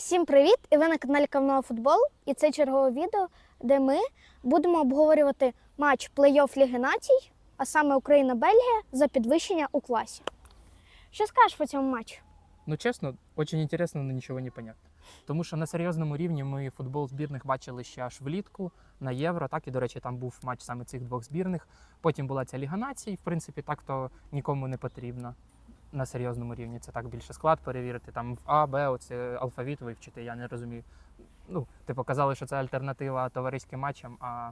Всім привіт! І ви на каналі Кавнова Футбол. І це чергове відео, де ми будемо обговорювати матч плей-офф Ліги Націй, а саме Україна-Бельгія за підвищення у класі. Що скажеш по цьому матчу? Ну, чесно, очень интересно, но нічого не понятно. Тому що на серйозному рівні ми футбол збірних бачили ще аж влітку на євро. Так і до речі, там був матч саме цих двох збірних. Потім була ця Ліга націй. В принципі, так то нікому не потрібно на серйозному рівні. Це так більше склад перевірити. Там в А, Б, оце алфавіт вивчити. Я не розумію. Ну, типу, казали, що це альтернатива товариським матчам. А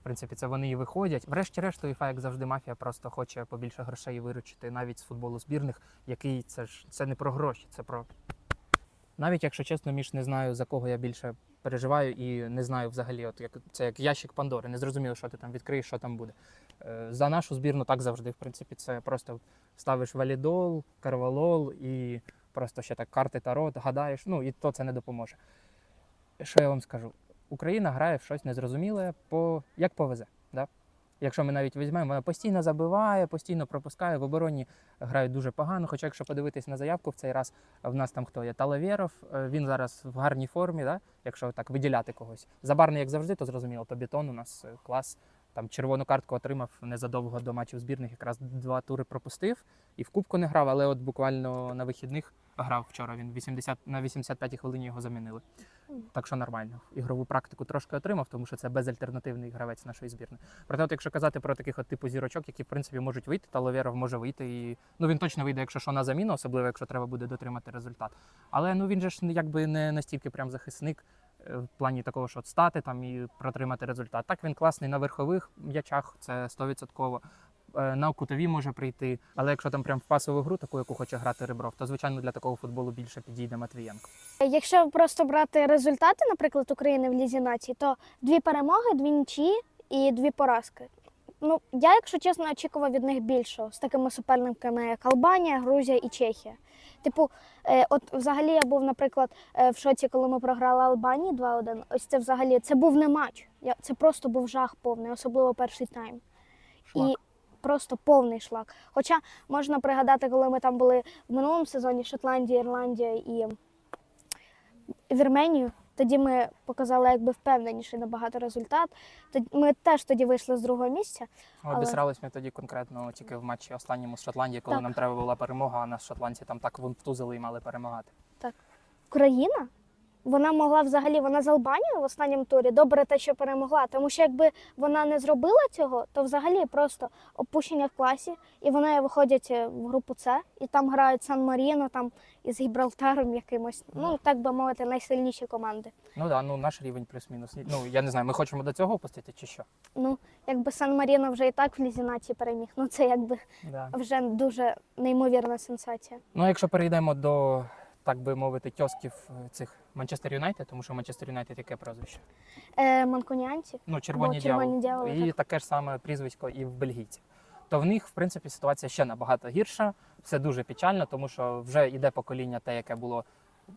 в принципі, це вони і виходять. Врешті-решт, УЄФА, як завжди, мафія просто хоче побільше грошей виручити навіть з футболу збірних, який це ж це не про гроші, це про навіть якщо чесно, між не знаю за кого я більше переживаю і не знаю взагалі, от як це як ящик Пандори. Не зрозуміло, що ти там відкриєш, що там буде. Е, За нашу збірну так завжди. В принципі, це просто ставиш валідол, карвалол і просто ще так карти тарот, гадаєш. Ну і то це не допоможе. Що я вам скажу? Україна грає в щось незрозуміле, по як повезе. Да? Якщо ми навіть візьмемо, вона постійно забиває, постійно пропускає. В обороні грають дуже погано. Хоча, якщо подивитись на заявку в цей раз, в нас там хто є? Талавєров, е, він зараз в гарній формі, да? якщо так виділяти когось. Забарний, як завжди, то зрозуміло, то бетон у нас е, клас. Там червону картку отримав незадовго до матчів збірних, якраз два тури пропустив і в кубку не грав, але от буквально на вихідних грав вчора. Він 80, на 85-й хвилині його замінили. Так що нормально. Ігрову практику трошки отримав, тому що це безальтернативний гравець нашої збірної. Проте, от якщо казати про таких от типу зірочок, які в принципі можуть вийти, та Ловєров може вийти і ну він точно вийде, якщо що на заміну, особливо якщо треба буде дотримати результат. Але ну він же ж якби не настільки прям захисник в плані такого, що стати там і протримати результат. Так він класний на верхових м'ячах, це 100%. Е, На кутові може прийти, але якщо там прям в пасову гру, таку, яку хоче грати Ребров, то звичайно для такого футболу більше підійде Матвієнко. Якщо просто брати результати, наприклад, України в Лізі нації, то дві перемоги, дві нічі і дві поразки. Ну, я, якщо чесно, очікував від них більшого з такими суперниками, як Албанія, Грузія і Чехія. Типу, е, от взагалі я був, наприклад, е, в шоці, коли ми програли Албанії 2-1. Ось це взагалі це був не матч. Я, це просто був жах повний, особливо перший тайм. І просто повний шлак. Хоча можна пригадати, коли ми там були в минулому сезоні Шотландія, Ірландія і Вірменію. Тоді ми показали якби впевненіший набагато результат. Тоді ми теж тоді вийшли з другого місця. Але- Обісрались ми тоді конкретно тільки в матчі останньому з Шотландії, коли Так. нам треба була перемога, а нас шотландці там так втузили і мали перемагати. Так, Україна вона могла взагалі вона з Албанією в останньому турі добре те, що перемогла. Тому що якби вона не зробила цього, то взагалі просто опущення в класі, і вони виходять е, в групу С, і там грають Сан Маріно, там із Гібралтаром якимось. Ну так би мовити, найсильніші команди. Ну да, ну наш рівень плюс-мінус. Ну я не знаю, ми хочемо до цього опустити чи що? Ну, якби Сан Маріно вже і так в Лізі нації переміг. Ну це якби Да. вже дуже неймовірна сенсація. Ну якщо перейдемо до, так би мовити, тьосків е, цих Манчестер Юнайтед, тому що Манчестер Юнайтед яке прозвище? Е, Манконіанці. Ну, червоні, Бо червоні дьяволи. І таке ж саме прізвисько і в бельгійців. То в них, в принципі, ситуація ще набагато гірша. Все дуже печально, тому що вже йде покоління, те, яке було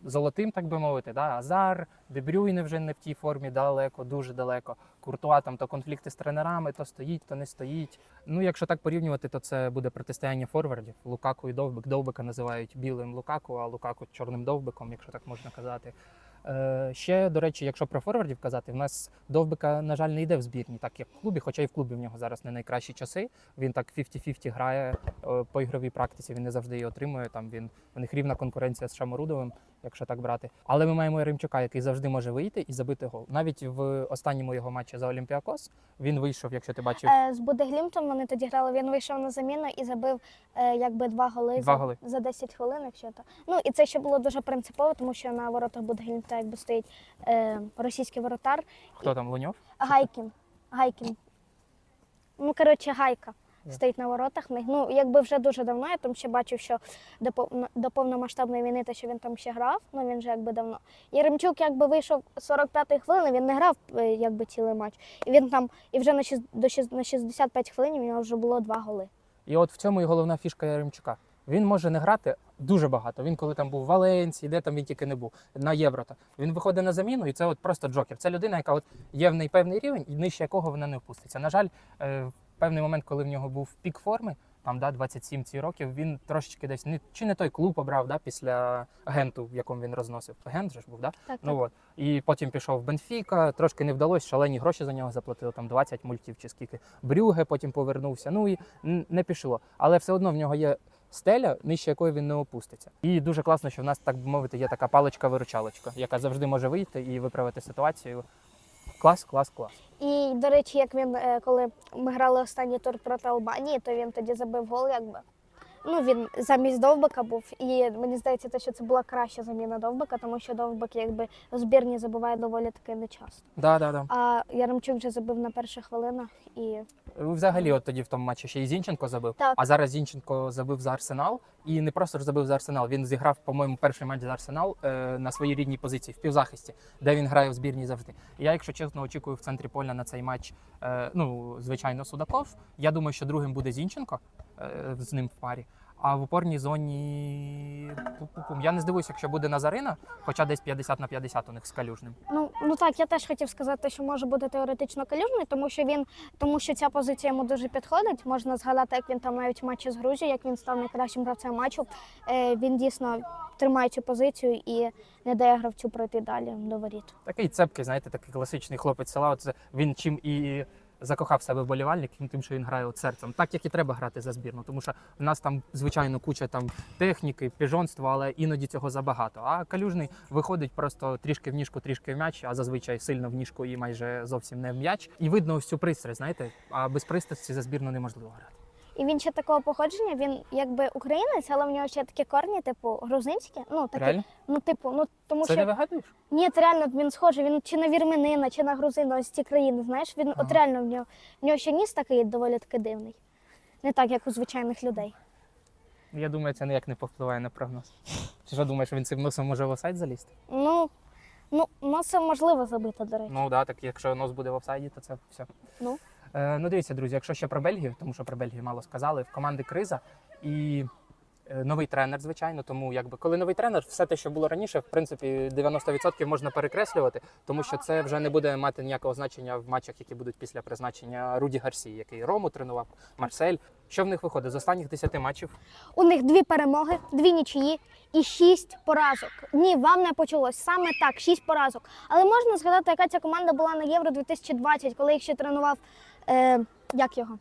золотим, так би мовити. Да? Азар, Дебрюйне вже не в тій формі далеко, дуже далеко. Куртуа там то конфлікти з тренерами, то стоїть, то не стоїть. Ну, якщо так порівнювати, то це буде протистояння форвардів. Лукаку і Довбик. Довбика називають білим Лукаку, а Лукаку чорним довбиком, якщо так можна казати. Е, ще, до речі, якщо про форвардів казати, в нас довбика, на жаль, не йде в збірні, так як в клубі, хоча і в клубі в нього зараз не найкращі часи. Він так 50-50 грає е, по ігровій практиці, він не завжди її отримує. Там він у них рівна конкуренція з Шаморудовим, якщо так брати. Але ми маємо Римчука, який завжди може вийти і забити гол. Навіть в останньому його матчі за Олімпіакос він вийшов, якщо ти бачив. Е, з Будеглімтом вони тоді грали. Він вийшов на заміну і забив е, якби два голи, Два за, голи. за 10 хвилин, якщо то. Ну і це ще було дуже принципово, тому що на воротах Будеглімта якби стоїть е, російський воротар Хто там Луньов? Гайкін. Гайкін. Ну, коротше, гайка. Стоїть на воротах. Ну, якби вже дуже давно, я там ще бачив, що до, повномасштабної війни, те, що він там ще грав, ну він вже якби давно. Єремчук якби вийшов 45-ї хвилини, він не грав е, якби цілий матч. І він там, і вже на, шість- до шість- на 65 хвилин у нього вже було два голи. І от в цьому і головна фішка Яремчука. Він може не грати дуже багато. Він коли там був в Валенції, де там він тільки не був, на євро. то Він виходить на заміну, і це от просто джокер. Це людина, яка от є в неї певний рівень, і нижче якого вона не впуститься. На жаль, е, певний момент, коли в нього був пік форми, там да, 27 ці років. Він трошечки десь не чи не той клуб обрав да, після генту, в якому він розносив. Гент же ж був, да? Так, Ну от. І потім пішов в Бенфіка, трошки не вдалося, шалені гроші за нього заплатили, там 20 мультів чи скільки. Брюге потім повернувся. Ну і не пішло. Але все одно в нього є стеля, нижче якої він не опуститься. І дуже класно, що в нас, так би мовити, є така паличка-виручалочка, яка завжди може вийти і виправити ситуацію. Клас, клас, клас. І, до речі, як він, е, коли ми грали останній тур проти Албанії, то він тоді забив гол, якби. Ну, він замість Довбика був. І мені здається, те, що це була краща заміна Довбика, тому що Довбик якби в збірні забуває доволі таки нечасто. Да, да, да. А Яремчук вже забив на перших хвилинах і Взагалі, от тоді в тому матчі ще і Зінченко забив. Так. А зараз Зінченко забив за Арсенал. І не просто ж забив за Арсенал. Він зіграв, по-моєму, перший матч за Арсенал е, на своїй рідній позиції в півзахисті, де він грає в збірні завжди. Я, якщо чесно, очікую в центрі поля на цей матч. Е, ну, звичайно, Судаков. Я думаю, що другим буде Зінченко е, з ним в парі. А в опорній зоні пу-пу-пум. я не здивуюся, якщо буде Назарина, хоча десь 50 на 50 у них з калюжним. Ну, ну так, я теж хотів сказати, що може бути теоретично калюжний, тому що він, тому що ця позиція йому дуже підходить. Можна згадати, як він там навіть в матчі з Грузією, як він став найкращим гравцем матчу. Е, він дійсно тримає цю позицію і не дає гравцю пройти далі до воріт. Такий цепкий, знаєте, такий класичний хлопець села. Оце він чим і закохав себе вболівальник, тим, що він грає от серцем. Так як і треба грати за збірну, тому що в нас там звичайно куча там техніки, піжонства, але іноді цього забагато. А калюжний виходить просто трішки в ніжку, трішки в м'яч, а зазвичай сильно в ніжку і майже зовсім не в м'яч. І видно ось цю пристрасть, знаєте, а без пристрасті за збірну неможливо грати. І він ще такого походження, він якби українець, але в нього ще такі корні, типу грузинські. Ну такі, Реально? ну типу, ну тому Це що не вигадуєш? ні, от реально він схожий. Він чи на вірменина, чи на грузина, ось ці країни. Знаєш, він от Ага. реально в нього в нього ще ніс такий доволі таки дивний. Не так, як у звичайних людей. Я думаю, це ніяк не повпливає на прогноз. Чи що думаєш, він цим носом може в офсайд залізти? Ну, ну, носом можливо забити, до речі. Ну да, так якщо нос буде в офсайді, то це все. Ну. Е, ну дивіться, друзі, якщо ще про Бельгію, тому що про Бельгію мало сказали, в команди криза і е, новий тренер, звичайно. Тому якби коли новий тренер, все те, що було раніше, в принципі, 90% можна перекреслювати, тому що це вже не буде мати ніякого значення в матчах, які будуть після призначення Руді Гарсі, який Рому тренував, Марсель. Що в них виходить? З останніх 10 матчів У них дві перемоги, дві нічиї і шість поразок. Ні, вам не почулось. Саме так, шість поразок. Але можна згадати, яка ця команда була на Євро 2020, коли їх ще тренував. Е, як його?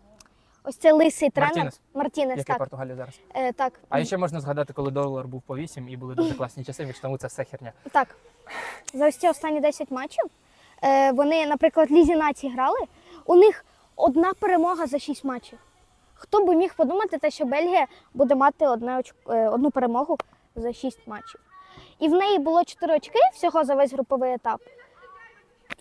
Ось цей лисий тренер Мартінес. Мартінес. який так. Португалія зараз. Е, так. А ще можна згадати, коли долар був по 8 і були дуже класні часи, між тому це все херня. Так, за ось ці останні 10 матчів е, вони, наприклад, Лізі нації грали. У них одна перемога за 6 матчів. Хто би міг подумати, те, що Бельгія буде мати одне оч... е, одну перемогу за 6 матчів. І в неї було 4 очки всього за весь груповий етап.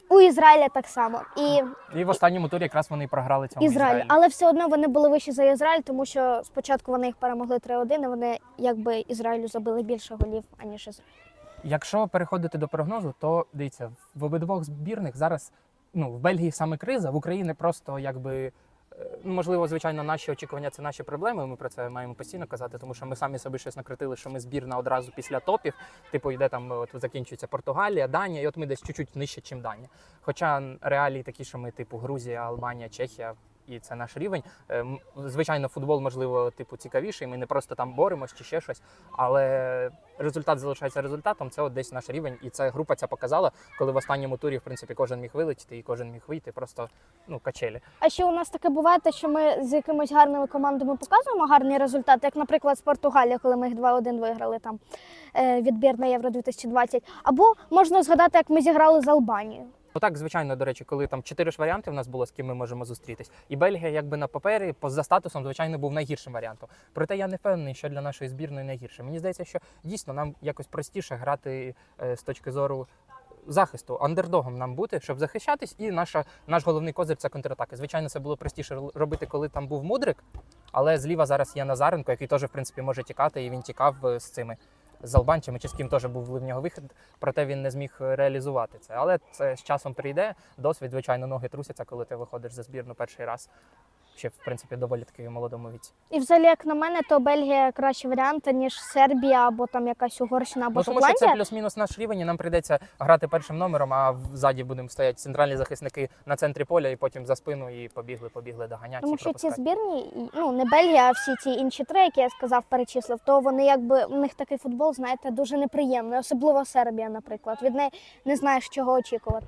У Ізраїля так само. І І в останньому турі якраз вони програли цьому Ізраїль. Ізраїлю. Але все одно вони були вищі за Ізраїль, тому що спочатку вони їх перемогли 3-1, і вони якби Ізраїлю забили більше голів, аніж Ізраїль. Якщо переходити до прогнозу, то дивіться, в обидвох збірних зараз ну, в Бельгії саме криза, в Україні просто якби. Е, можливо, звичайно, наші очікування це наші проблеми. Ми про це маємо постійно казати, тому що ми самі собі щось накритили, що ми збірна одразу після топів. Типу, йде там, от закінчується Португалія, Данія, і от ми десь чуть-чуть нижче, ніж Данія. Хоча реалії такі, що ми, типу, Грузія, Албанія, Чехія, і це наш рівень. Е, Звичайно, футбол, можливо, типу, цікавіший. Ми не просто там боремось чи ще щось, але результат залишається результатом. Це от десь наш рівень, і ця група це показала, коли в останньому турі, в принципі, кожен міг вилетіти і кожен міг вийти. Просто ну качелі. А ще у нас таке буває, те, що ми з якимись гарними командами показуємо гарні результати, як, наприклад, з Португалії, коли ми їх 2-1 виграли там е, відбір на Євро 2020. Або можна згадати, як ми зіграли з Албанією. Ну так, звичайно, до речі, коли там чотири ж варіанти в нас було, з ким ми можемо зустрітись. І Бельгія, якби на папері, по за статусом, звичайно, був найгіршим варіантом. Проте я не впевнений, що для нашої збірної найгірше. Мені здається, що дійсно нам якось простіше грати е, з точки зору. Захисту андердогом нам бути, щоб захищатись, і наша наш головний козир це контратаки. Звичайно, це було простіше робити, коли там був мудрик, але зліва зараз є Назаренко, який теж в принципі може тікати, і він тікав е, з цими з албанцями, чи з ким теж був в нього вихід, проте він не зміг реалізувати це. Але це з часом прийде. Досвід, звичайно, ноги трусяться, коли ти виходиш за збірну перший раз. Ще в принципі доволі таки молодому віці. І взагалі, як на мене, то Бельгія кращий варіант, ніж Сербія або там якась Угорщина або Ну, тому що Шотландія. це плюс-мінус наш рівень, і нам прийдеться грати першим номером, а ззаді будемо стояти центральні захисники на центрі поля, і потім за спину і побігли, побігли доганяти. Тому і що ці пропускати. збірні, ну не Бельгія, а всі ці інші три, які я сказав, перечислив, то вони якби у них такий футбол, знаєте, дуже неприємний, особливо Сербія, наприклад. Від неї не знаєш, чого очікувати.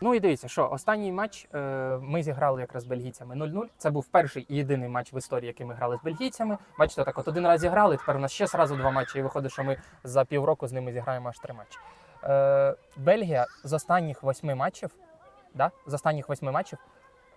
Ну і дивіться, що останній матч е, ми зіграли якраз з бельгійцями 0-0. Це був перший і єдиний матч в історії, який ми грали з бельгійцями. Бачите, так от один раз зіграли, тепер у нас ще зразу два матчі, і виходить, що ми за півроку з ними зіграємо аж три матчі. Е, Бельгія з останніх восьми матчів, да, з останніх восьми матчів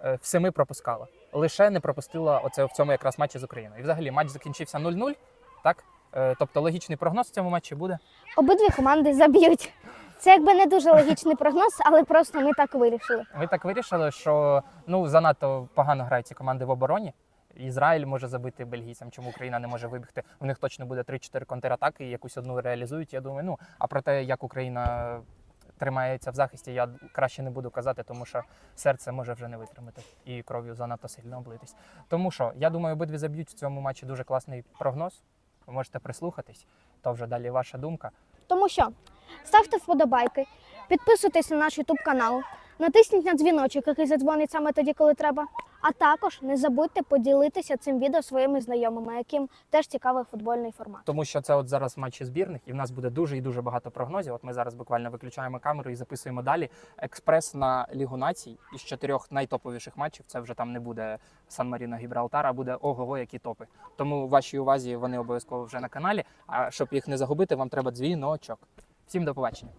е, в семи пропускала. Лише не пропустила оце в цьому якраз матчі з Україною. І взагалі матч закінчився 0-0, так? Е, тобто логічний прогноз в цьому матчі буде. Обидві команди заб'ють. Це якби не дуже логічний прогноз, але просто ми так вирішили. Ми так вирішили, що ну занадто погано грають ці команди в обороні. Ізраїль може забити бельгійцям, чому Україна не може вибігти. У них точно буде 3-4 контратаки, і якусь одну реалізують. Я думаю, ну а про те, як Україна тримається в захисті, я краще не буду казати, тому що серце може вже не витримати і кров'ю занадто сильно облитись. Тому що я думаю, обидві заб'ють в цьому матчі дуже класний прогноз. Ви можете прислухатись, то вже далі ваша думка. Тому що ставте вподобайки, підписуйтесь на наш YouTube канал, натисніть на дзвіночок, який задзвонить саме тоді, коли треба. А також не забудьте поділитися цим відео своїми знайомими, яким теж цікавий футбольний формат. Тому що це от зараз матчі збірних, і в нас буде дуже і дуже багато прогнозів. От ми зараз буквально виключаємо камеру і записуємо далі. Експрес на Лігу націй із чотирьох найтоповіших матчів. Це вже там не буде Сан Маріно Гібралтар, а буде ого-го, які топи. Тому вашій увазі вони обов'язково вже на каналі. А щоб їх не загубити, вам треба дзвіночок. Всім до побачення.